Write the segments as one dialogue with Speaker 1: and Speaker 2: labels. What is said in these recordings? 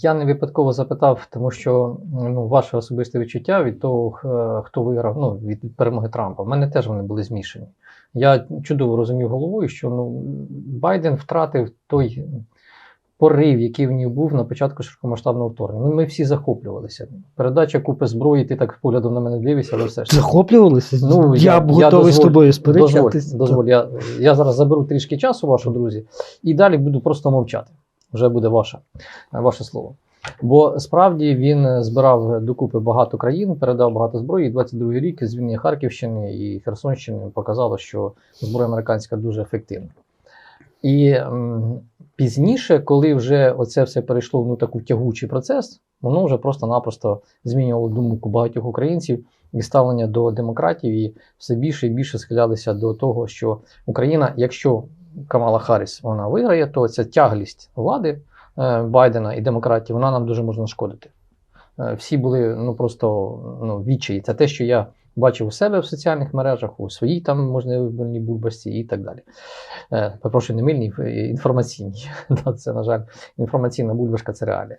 Speaker 1: Я не випадково запитав, тому що ну, ваше особисте відчуття від того, хто виграв ну, від перемоги Трампа. В мене теж вони були змішані. Я чудово розумів головою, що ну, Байден втратив той порив, який в ній був на початку широкомасштабного вторгнення. Ну, ми всі захоплювалися. Передача купи зброї, ти так поглядом на мене дивишся, але все ж.
Speaker 2: Захоплювалися?
Speaker 1: Ну,
Speaker 2: я,
Speaker 1: я-
Speaker 2: б
Speaker 1: я
Speaker 2: готовий з
Speaker 1: дозволь-
Speaker 2: тобою
Speaker 1: Дозволь,
Speaker 2: сперечатись.
Speaker 1: дозволь. Я, я зараз заберу трішки часу, вашу друзі, і далі буду просто мовчати. Вже буде ваше, ваше слово. Бо справді він збирав докупи багато країн, передав багато зброї. І 22-й рік звільнення Харківщини і Херсонщини показало, що зброя американська дуже ефективна. І м, пізніше, коли вже оце все перейшло в ну, таку тягучий процес, воно вже просто-напросто змінювало думку багатьох українців і ставлення до демократів, і все більше і більше схилялися до того, що Україна, якщо Камала Харріс вона виграє, то ця тяглість влади е, Байдена і демократів, вона нам дуже може нашкодити. Е, всі були ну просто ну, відчаї. Це те, що я бачив у себе в соціальних мережах, у своїй там можливо мильній бульбашці і так далі. Е, Перепрошую, не мильній, інформаційній. Да, Це, на жаль, інформаційна бульбашка це реалія.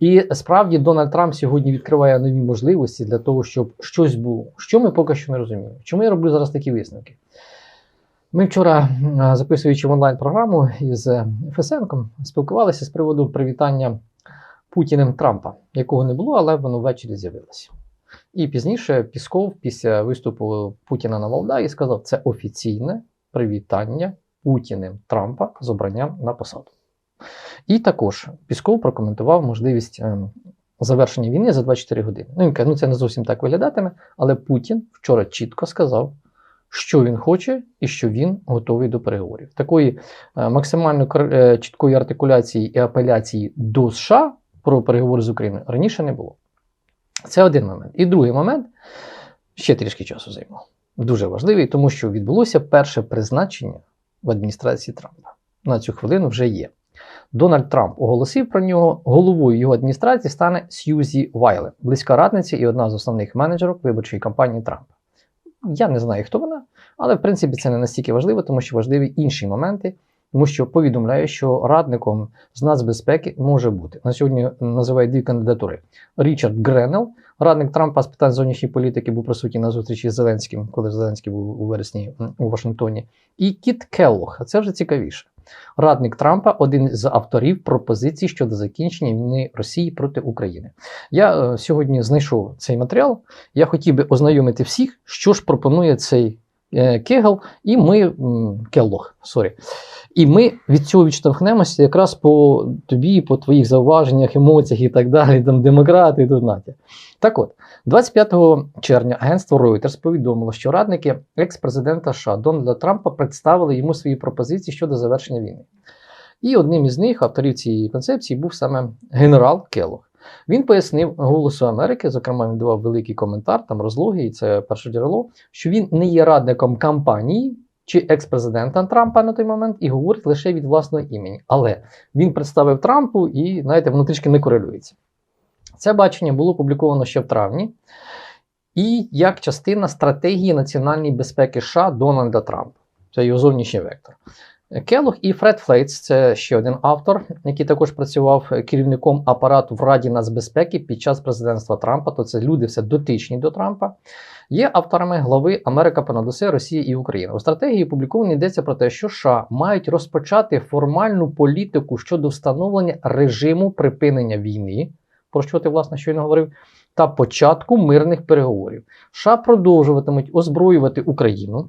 Speaker 1: І справді Дональд Трамп сьогодні відкриває нові можливості для того, щоб щось було. Що ми поки що не розуміємо. Чому я роблю зараз такі висновки? Ми вчора, записуючи в онлайн-програму із Фесенком, спілкувалися з приводу привітання Путіним Трампа, якого не було, але воно ввечері з'явилося. І пізніше Пісков після виступу Путіна на Валдаї сказав, це офіційне привітання Путіним Трампа з обранням на посаду. І також Пісков прокоментував можливість ем, завершення війни за 24 години. Ну, він каже, ну це не зовсім так виглядатиме, але Путін вчора чітко сказав, що він хоче і що він готовий до переговорів. Такої е, максимально е, чіткої артикуляції і апеляції до США про переговори з Україною раніше не було. Це один момент. І другий момент ще трішки часу займав. Дуже важливий, тому що відбулося перше призначення в адміністрації Трампа. На цю хвилину вже є. Дональд Трамп оголосив про нього. Головою його адміністрації стане Сьюзі Вайле, близька радниця і одна з основних менеджерів виборчої кампанії Трампа. Я не знаю, хто вона, але в принципі це не настільки важливо, тому що важливі інші моменти, тому що повідомляю, що радником з нацбезпеки може бути. На сьогодні називають дві кандидатури: Річард Гренел, радник Трампа з питань зовнішньої політики, був присутній на зустрічі з Зеленським, коли Зеленський був у вересні у Вашингтоні, і Кіт Келлох. Це вже цікавіше. Радник Трампа один з авторів пропозицій щодо закінчення війни Росії проти України. Я е, сьогодні знайшов цей матеріал. Я хотів би ознайомити всіх, що ж пропонує цей е, Кегел, і ми м, Келлох, сорі. І ми від цього відштовхнемося якраз по тобі, по твоїх зауваженнях, емоціях і так далі, там демократи і. Так от, 25 червня агентство Reuters повідомило, що радники екс-президента США Дональда Трампа представили йому свої пропозиції щодо завершення війни. І одним із них, авторів цієї концепції, був саме генерал Келлог. Він пояснив Голосу Америки, зокрема, він давав великий коментар, там розлоги, і це перше джерело, що він не є радником кампанії чи екс-президента Трампа на той момент і говорить лише від власного імені. Але він представив Трампу і, знаєте, воно трішки не корелюється. Це бачення було опубліковано ще в травні, і як частина стратегії національної безпеки США Дональда Трампа. Це його зовнішній вектор. Келлог і Фред Флейтс це ще один автор, який також працював керівником апарату в Раді нацбезпеки під час президентства Трампа. То це люди все дотичні до Трампа. Є авторами глави Америка понад усе Росія і Україна. У стратегії опубліковані йдеться про те, що США мають розпочати формальну політику щодо встановлення режиму припинення війни, про що ти власне щойно говорив, та початку мирних переговорів. США продовжуватимуть озброювати Україну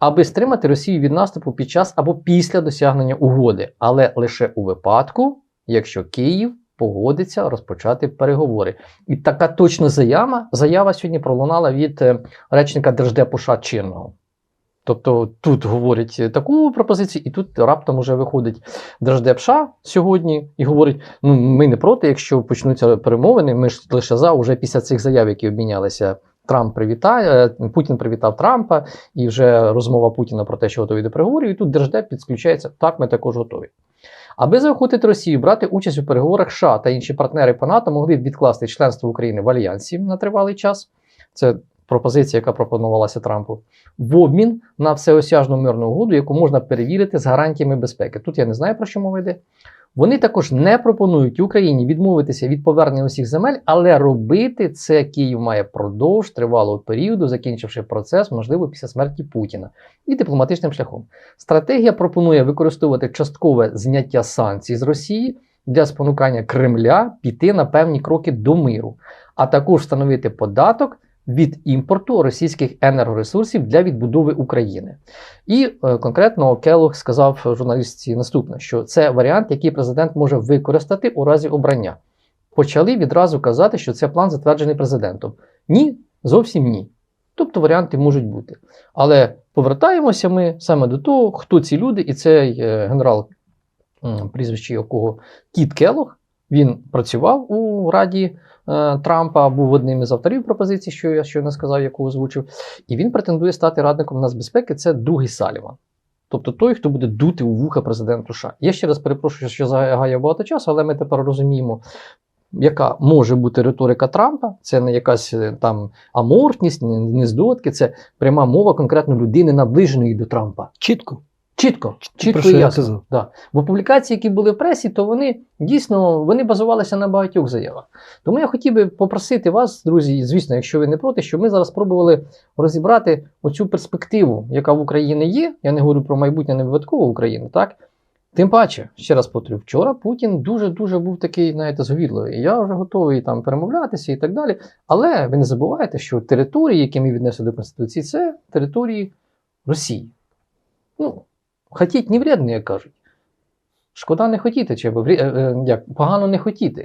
Speaker 1: аби стримати Росію від наступу під час або після досягнення угоди, але лише у випадку, якщо Київ погодиться розпочати переговори. І така точна заява, заява сьогодні пролунала від е, речника Держдепу США Чирного. Тобто тут говорять таку пропозицію, і тут раптом уже виходить Держдеп США сьогодні і говорить: ну ми не проти, якщо почнуться перемовини, ми ж лише за уже після цих заяв, які обмінялися. Трамп привітає, Путін привітав Трампа, і вже розмова Путіна про те, що готові до переговорів. І тут Держдеп підключається. Так, ми також готові. Аби заохотити Росію брати участь у переговорах США та інші партнери по НАТО могли б відкласти членство України в альянсі на тривалий час. Це пропозиція, яка пропонувалася Трампу, в обмін на всеосяжну мирну угоду, яку можна перевірити з гарантіями безпеки. Тут я не знаю, про що мова йде. Вони також не пропонують Україні відмовитися від повернення усіх земель, але робити це Київ має продовж тривалого періоду, закінчивши процес, можливо, після смерті Путіна, і дипломатичним шляхом. Стратегія пропонує використовувати часткове зняття санкцій з Росії для спонукання Кремля піти на певні кроки до миру, а також встановити податок від імпорту російських енергоресурсів для відбудови України. І е, конкретно Келлог сказав журналістці наступне, що це варіант, який президент може використати у разі обрання. Почали відразу казати, що це план затверджений президентом. Ні, зовсім ні. Тобто варіанти можуть бути. Але повертаємося ми саме до того, хто ці люди, і цей е, генерал, прізвище якого Кіт Келлог, він працював у Раді Трампа, був одним із авторів пропозиції, що я щойно сказав, яку озвучив. І він претендує стати радником нацбезпеки. Це другий Саліван. Тобто той, хто буде дути у вуха президенту США. Я ще раз перепрошую, що загаяв багато часу, але ми тепер розуміємо, яка може бути риторика Трампа. Це не якась е, там аморфність, не, не здотки, це пряма мова конкретно людини, наближеної до Трампа.
Speaker 2: Чітко.
Speaker 1: Чітко, чітко і
Speaker 2: я
Speaker 1: ясно. Да. Бо публікації, які були в пресі, то вони дійсно вони базувалися на багатьох заявах. Тому я хотів би попросити вас, друзі, звісно, якщо ви не проти, щоб ми зараз спробували розібрати оцю перспективу, яка в Україні є. Я не говорю про майбутнє не випадково України, так? Тим паче, ще раз повторю, вчора Путін дуже-дуже був такий, знаєте, зговірливий. Я вже готовий там перемовлятися і так далі. Але ви не забувайте, що території, які ми віднесли до Конституції, це території Росії. Ну, хотіть не вредно, як кажуть. Шкода не хотіти, чи е, е, як, погано не хотіти.